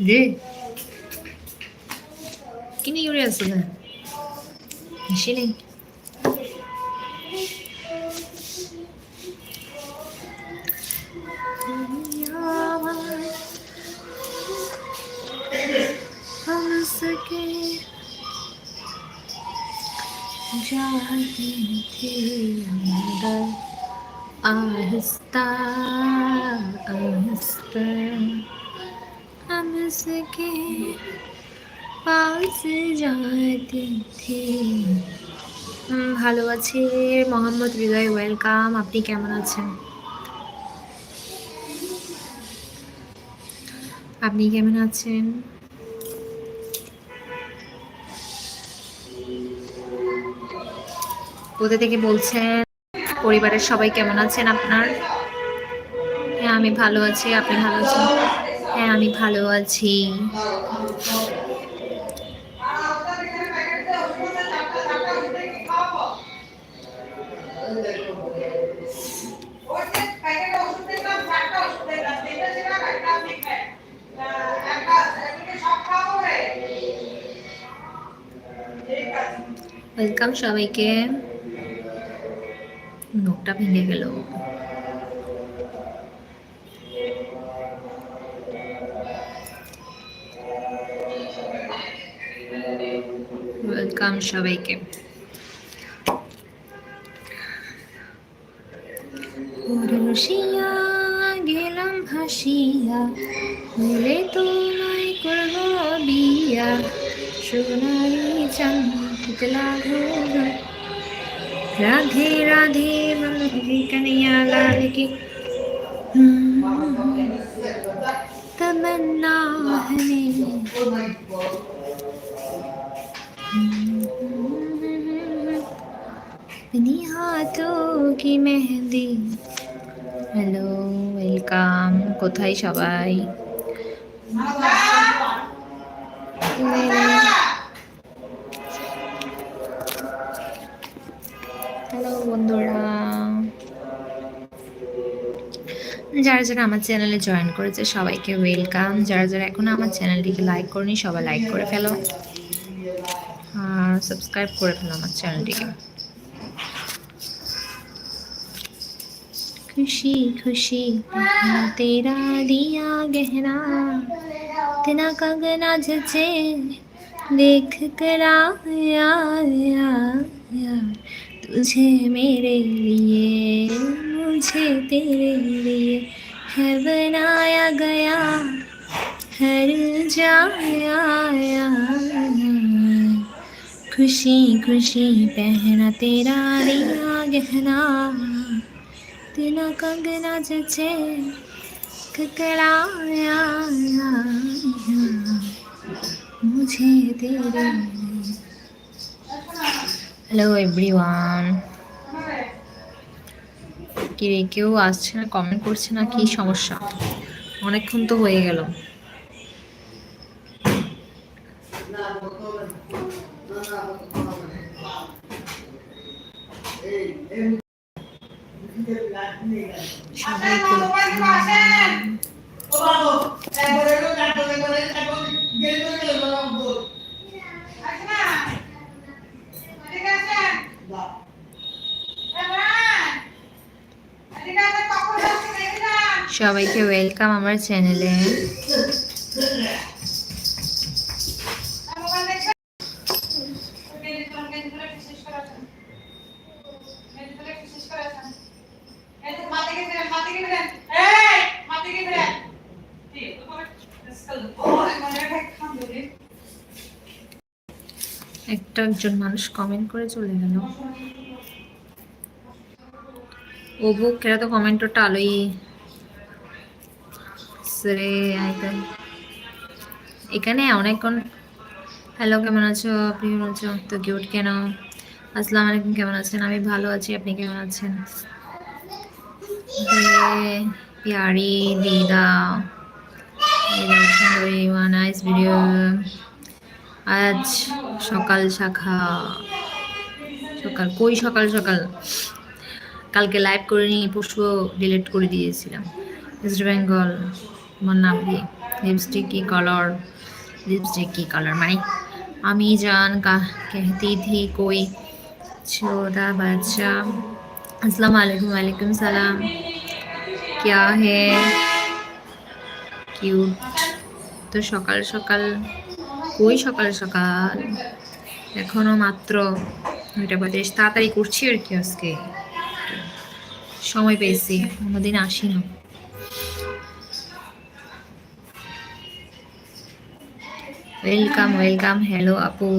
রে কিনে ইউরে আছে না হাসি নেই हम सके जाते थे अंदर आहिस्ता आहिस्ता हम सके পাস যাতে থে হুম, ভালো আছি মোহাম্মদ হৃদয় ওয়েলকাম আপনি কেমন আছেন আপনি কেমন আছেন কোথা থেকে বলছেন পরিবারের সবাই কেমন আছেন আপনার হ্যাঁ আমি ভালো আছি আপনি ভালো আছেন হ্যাঁ আমি ভালো আছি। ওয়েলকাম সবাইকে। নোকটা ভেঙে গেল। ওয়েলকাম সবাইকে রসিয়া গেলাম হাসিয়া হলে তোমায় করব বিয়া সোনারি চাঁদ পুতলা ঘোর রাধে রাধে মনোহরি কনিয়া লাল की तमन्ना है अपनी हाथों की मेहंदी হ্যালো ওয়েলকাম কোথায় সবাই হ্যালো বন্ধুরা যারা যারা আমার চ্যানেলে জয়েন করেছে সবাইকে ওয়েলকাম যারা যারা এখনো আমার চ্যানেলটিকে লাইক করেনি সবাই লাইক করে ফেলো আর সাবস্ক্রাইব করে ফেলো আমার চ্যানেলটিকে खुशी खुशी तेरा दिया गहरा। तेना कंगना जचे देख कर यार तुझे मेरे लिए, मुझे तेरे लिए है बनाया गया। हर जाया खुशी खुशी, पहना तेरा दिया गहना તેના કંગ નાચે છે হ্যালো এভরিওয়ান কি রে কেউ আসছে না কমেন্ট করছে না কি সমস্যা? অনেকক্ষণ তো হয়ে গেল। না সবাইকে ওয়েলকাম আমার চ্যানেলে একটা একজন মানুষ কমেন্ট করে চলে গেল। ও বুক কেরা তো কমেন্টটা আলোই সরে এখানে অনেকক্ষণ হ্যালো কেমন আছো? আপনি কেমন আছো তো কিউট কেন? আসসালামু আলাইকুম, কেমন আছেন? আমি ভালো আছি, আপনি কেমন আছেন? প্যারি, দিদা নাইস ভিডিও আজ সকাল শাখা সকাল কই সকাল সকাল কালকে লাইভ করে নিয়ে পরশু ডিলিট করে দিয়েছিলাম ইস্ট বেঙ্গল আমার নাম কি লিপস্টিক কি কালার লিপস্টিক কি কালার মানে আমি জান कहती थी कोई छोटा बच्चा अस्सलाम वालेकुम वालेकुम सलाम क्या है কিউট তো সকাল সকাল ওই সকাল সকাল? এখনও মাত্র ওইটা বাজে। তাড়াতাড়ি করছি আর কি আজকে। সময় পেয়েছি অন্যদিন আসি না ওয়েলকাম ওয়েলকাম, হ্যালো আপু।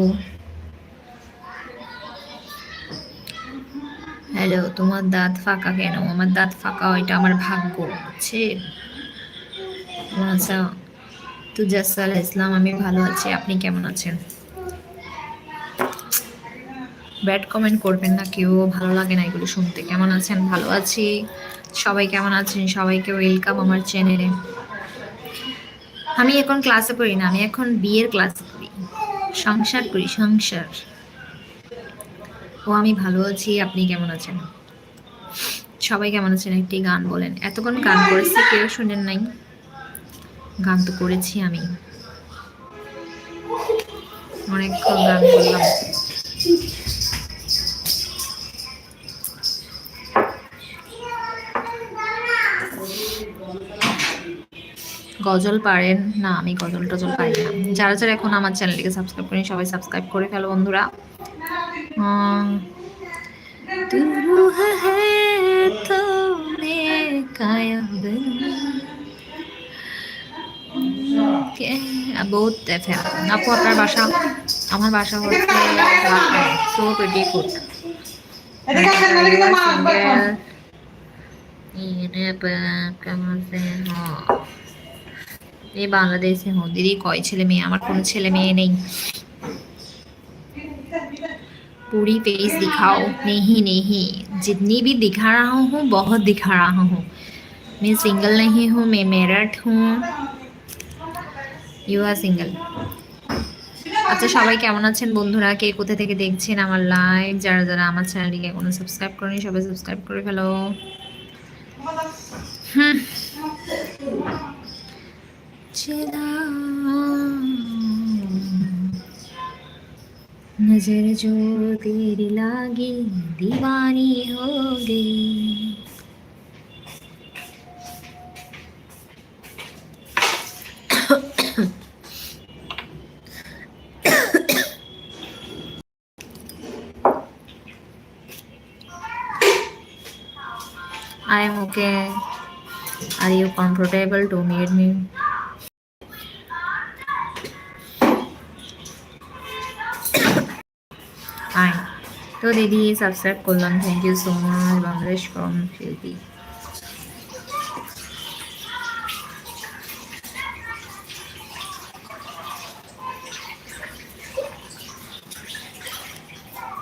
হ্যালো, তোমার দাঁত ফাঁকা কেন? আমার দাঁত ফাঁকা, ওইটা আমার ভাগ্য। আছে আচ্ছা তুজাসাল ইসলাম, আমি ভালো আছি। আপনি কেমন আছেন? ব্যাড কমেন্ট করবেন না, কেউ ভালো লাগে না এগুলো শুনতে। কেমন আছেন? ভালো আছি। সবাই কেমন আছেন? সবাইকে ওয়েলকাম আমার চ্যানেলে আমি এখন ক্লাসে পড়ি না, আমি এখন বিয়ের ক্লাস করি সংসার করি, সংসার। ও, আমি ভালো আছি, আপনি কেমন আছেন? সবাই কেমন আছেন? একটি গান বলেন। এতক্ষণ গান করেছি, কেউ শুনেন নাই। গান তো করেছি আমি। অনেকক্ষণ গান করলাম। গজল পারেন? না, আমি গজল টজল পারি না। যারা যারা এখন আমার চ্যানেলটিকে সাবস্ক্রাইব করেন, সবাই সাবস্ক্রাইব করে ফেলো বন্ধুরা। বহুত আপু আপনার বাসা আমার বাসা হচ্ছে সো প্রিটি ফুড কেমন ये बांग्लादेश से हूँ दीदी कोई ছেলে মেয়ে আমার কোনো ছেলে মেয়ে নেই पूरी फेस दिखाओ नहीं नहीं जितनी भी दिखा रहा हूँ बहुत दिखा रहा हूँ मैं सिंगल नहीं हूँ मैं मेरठ हूँ ইউ আর সিঙ্গেল আচ্ছা সবাই কেমন আছেন বন্ধুরা কে কোথা থেকে দেখছেন আমার লাইভ যারা যারা আমার চ্যানেলটিকে এখনো সাবস্ক্রাইব করেনি সবাই সাবস্ক্রাইব করে ফেলো হুম चला नजर जो तेरी लागी दीवानी हो गई okay. Are you comfortable to meet me? Hi তো দিদি সাবস্ক্রাইব করলাম thank you so much Bangladesh from Shilpi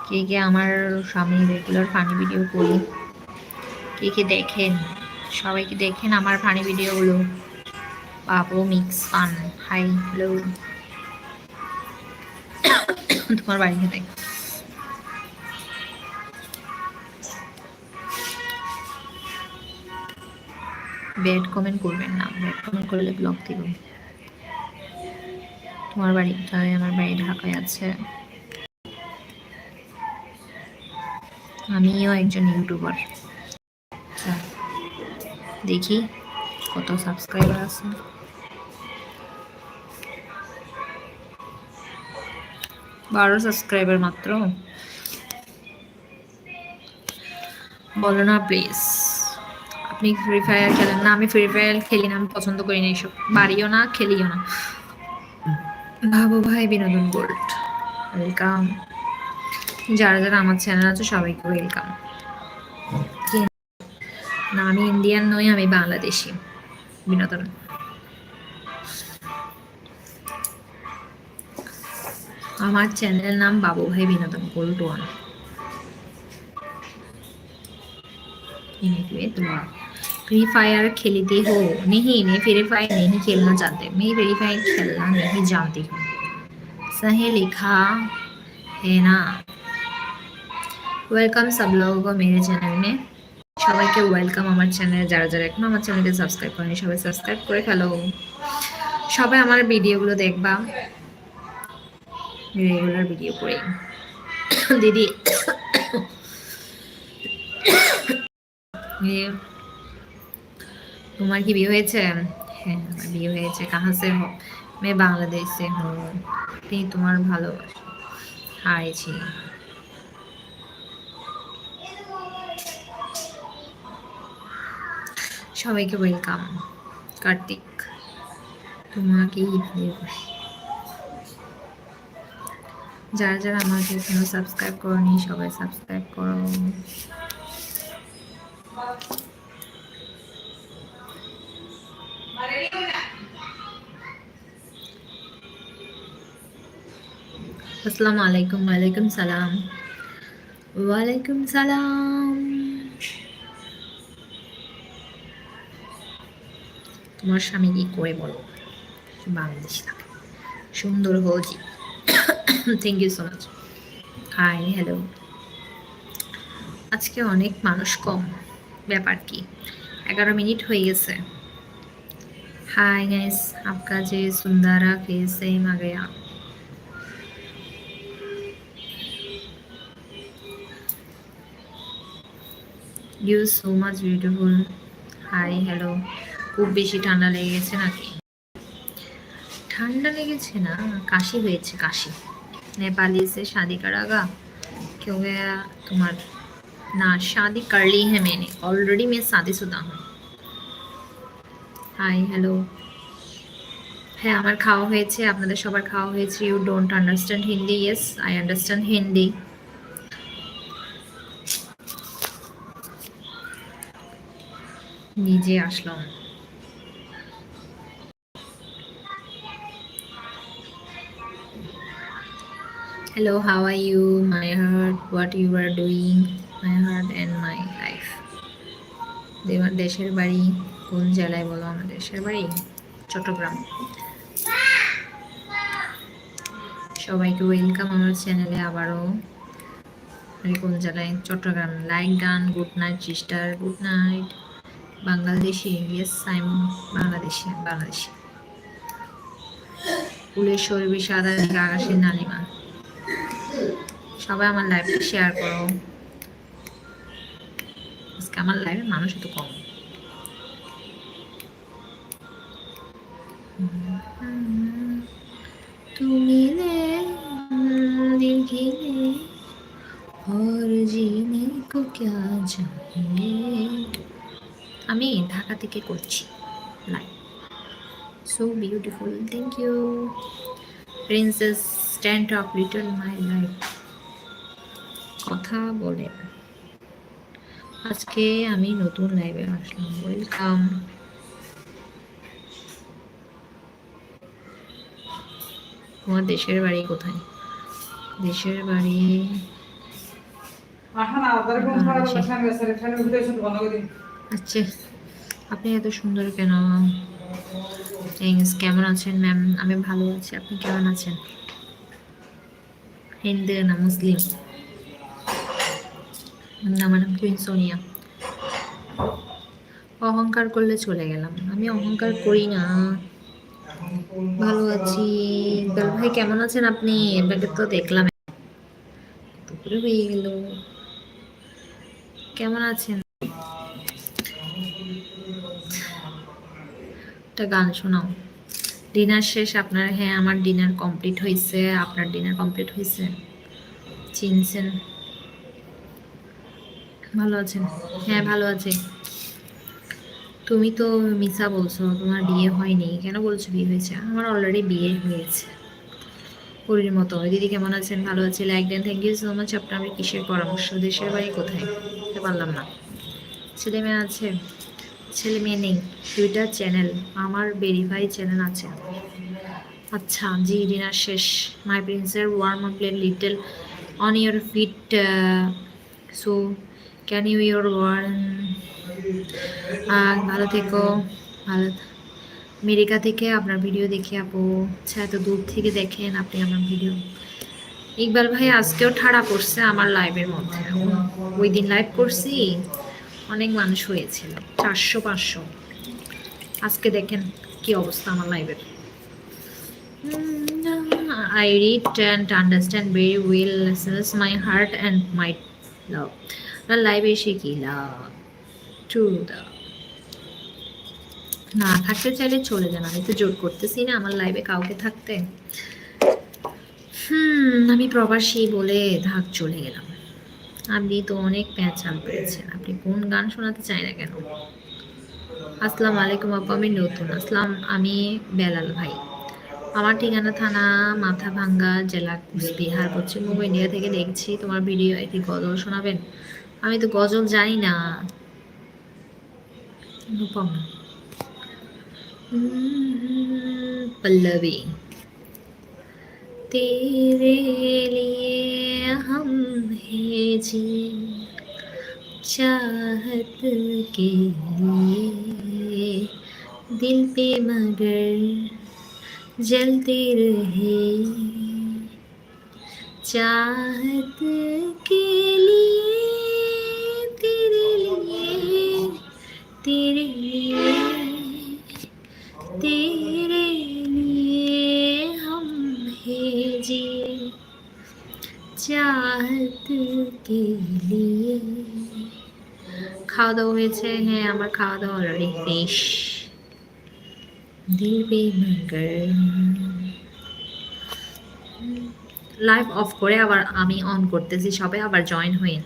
কে কে আমার স্বামী রেগুলার ফানি ভিডিও করি? কে কে দেখেন? সবাই কি দেখেন আমার ফানি ভিডিওগুলো? বাবু, মিক্স, ফান, হাই, হ্যালো। তোমার বাড়িতে দেখ ব্যাড কমেন্ট করবেন না ব্যাড কমেন্ট করলে ব্লক দিব। তোমার বাড়ি কোথায়? আমার বাড়ি ঢাকায় আছে। আমিও একজন ইউটিউবার। দেখি কত সাবস্ক্রাইবার আছে। বারো সাবস্ক্রাইবার মাত্র। বলো না প্লিজ আপনি ফ্রি ফায়ার খেলেন না, আমি ফ্রি ফায়ার খেলি না, আমি পছন্দ করি না এইসব। বাড়িও না, খেলিও না। ভাবো ভাই, বিনোদন গোল্ড ওয়েলকাম যারা যারা আমার চ্যানেল আছে, সবাইকে ওয়েলকাম না, আমি ইন্ডিয়ান নই, আমি বাংলাদেশি। বিনোদন। আমার চ্যানেলের নাম বাবু ভাই বিনোদন গোল্ড ওয়ান फ्री फायर खेलते हो नहीं मैं फ्री फायर नहीं खेलना चाहते मैं फ्री फायर खेलना नहीं जानती हूँ सही लिखा है ना वेलकम सब लोगों को मेरे चैनल में সবাইকে ওয়েলকাম আমার চ্যানেলে যারা যারা এখনও আমার চ্যানেলকে সাবস্ক্রাইব করেনি, সবাই সাবস্ক্রাইব করে ফেলো। সবাই আমার ভিডিওগুলো দেখবা। রেগুলার ভিডিও করে দিদি। তোমার কি বিয়ে হয়েছে? হ্যাঁ আমার বিয়ে হয়েছে। কাহাসে মেয়ে বাংলাদেশে হো। তিনি তোমার ভালোবাসা। হারিয়েছি সবাইকে ওয়েলকাম কার্তিক, তোমাকেই ভালোবাসি যারা যারা আমাকে এখনও সাবস্ক্রাইব করনি, সবাই সাবস্ক্রাইব করো। আসসালামু আলাইকুম, ওয়ালাইকুম সালাম। ওয়ালাইকুম সালাম। তোমার স্বামী কি করে বলো? বাংলাদেশি থাকে। সুন্দর হোজি thank you so much hi hello আজকে অনেক মানুষ কম। ব্যাপার কি? এগারো মিনিট হয়ে গেছে। হাই গাইস আপকা যে সুন্দারা কে সেম আগে you so much beautiful hi hello খুব বেশি ঠান্ডা লেগে গেছে নাকি ঠান্ডা লেগেছে না কাশি হয়েছে কাশি नेपाली से शादी करागा क्यों गया तुम्हार ना शादी कर ली है मैंने ऑलरेडी मैं शादीशुदा हूँ হাই হ্যালো হ্যাঁ আমার খাওয়া হয়েছে আপনাদের সবার খাওয়া হয়েছে you don't understand Hindi yes I understand Hindi নিজে আসলাম Hello, how are you? My heart, what you are doing? My heart and my life. দেওয়ার দেশের বাড়ি কোন জেলায় বলো আমার দেশের বাড়ি? চট্টগ্রাম। সবাইকে ওয়েলকাম আমার চ্যানেলে আবারও। কোন জেলায়? চট্টগ্রাম। লাইক গান good night sister good night Bangladeshi yes I'm Bangladeshi Bangladeshi. ফুলের শরীর সাদা আকাশের নালিমা। সবাই আমার লাইভটা শেয়ার করো। আজকে আমার লাইভে মানুষ একটু কম। তুমি আমি ঢাকা থেকে করছি so beautiful thank you princess stand of little my life কথা বলে। আজকে আমি নতুন লাইভে আসলাম ওয়েলকাম তোমার দেশের বাড়ি কোথায়? দেশের বাড়ি আচ্ছা আপনি এত সুন্দর কেন? থ্যাংকস কেমন আছেন ম্যাম আমি ভালো আছি আপনি কেমন আছেন? হিন্দু না মুসলিম? আমার কুইন সোনিয়া। অহংকার করলে চলে গেলাম। আমি অহংকার করি না। ভালো আছি। দল ভাই, কেমন আছেন আপনি? আপনাকে তো দেখলাম। দুপুরে হয়ে গেল। কেমন আছেন? একটা গান শোনাও। ডিনার শেষ, আপনার হ্যাঁ আমার ডিনার কমপ্লিট হয়েছে আপনার ডিনার কমপ্লিট হয়েছে চিনছেন? ভালো আছেন? হ্যাঁ ভালো আছে। তুমি তো মিসা বলছো, তোমার বিয়ে হয়নি। কেন বলছো বিয়ে হয়েছে? আমার অলরেডি বিয়ে হয়েছে। পরির মতো। দিদি কেমন আছেন? ভালো আছে। Like then thank you so much আপনার কিসের পরামর্শ? দেশের বাড়ি কোথায়? পারলাম না। ছেলে মেয়ে আছে? ছেলে মেয়ে নেই। দুইটা চ্যানেল আমার ভেরিফাই চ্যানেল আছে আচ্ছা জি ডিনার শেষ। My প্রিন্সের warm up little on your feet so can you your warn ভালো থেকো। ভালো আমেরিকা থেকে আপনার ভিডিও দেখে আপু আচ্ছা এত দূর থেকে দেখেন আপনি আমার ভিডিও ইকবাল ভাই, আজকেও ঠাড়া পড়ছে আমার লাইভের মধ্যে। ওই দিন লাইভ করছি, অনেক মানুষ হয়েছিল, চারশো, পাঁচশো। আজকে দেখেন কি অবস্থা আমার লাইভের I read and understand very well my heart and my love. না লাইভে এসে কি লাভ দা না থাকতে চাইলে চলে যান আমি তো জোর করতেছি না আমার লাইভে কাউকে থাকতে হুম আমি প্রবাসী বলে ধাক চলে গেলাম আপনি তো অনেক প্যাঁচাল পেয়েছেন আপনি কোন গান শোনাতে চাই না কেন? আসসালামু আলাইকুম আপু, আমি নতুন। আসলাম আমি বেলাল ভাই। আমার ঠিকানা থানা মাথা ভাঙ্গা জেলা কুচবিহার পশ্চিমবঙ্গ ইন্ডিয়া থেকে দেখছি তোমার ভিডিও একটি গজল শোনাবেন। আমি তো গজল জানি না অনুপম हम्म, पल्लवी तेरे लिए हम है जी चाहत के लिए दिल पे मगर जलते रहे चाहत के लिए খাওয়া দাওয়া হয়েছে? হ্যাঁ আমার খাওয়া দাওয়া অলরেডি শেষ লাইভ অফ করে আবার আমি অন করতেছি, সবাই আবার জয়েন হইন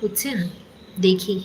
বুঝছেন? দেখি।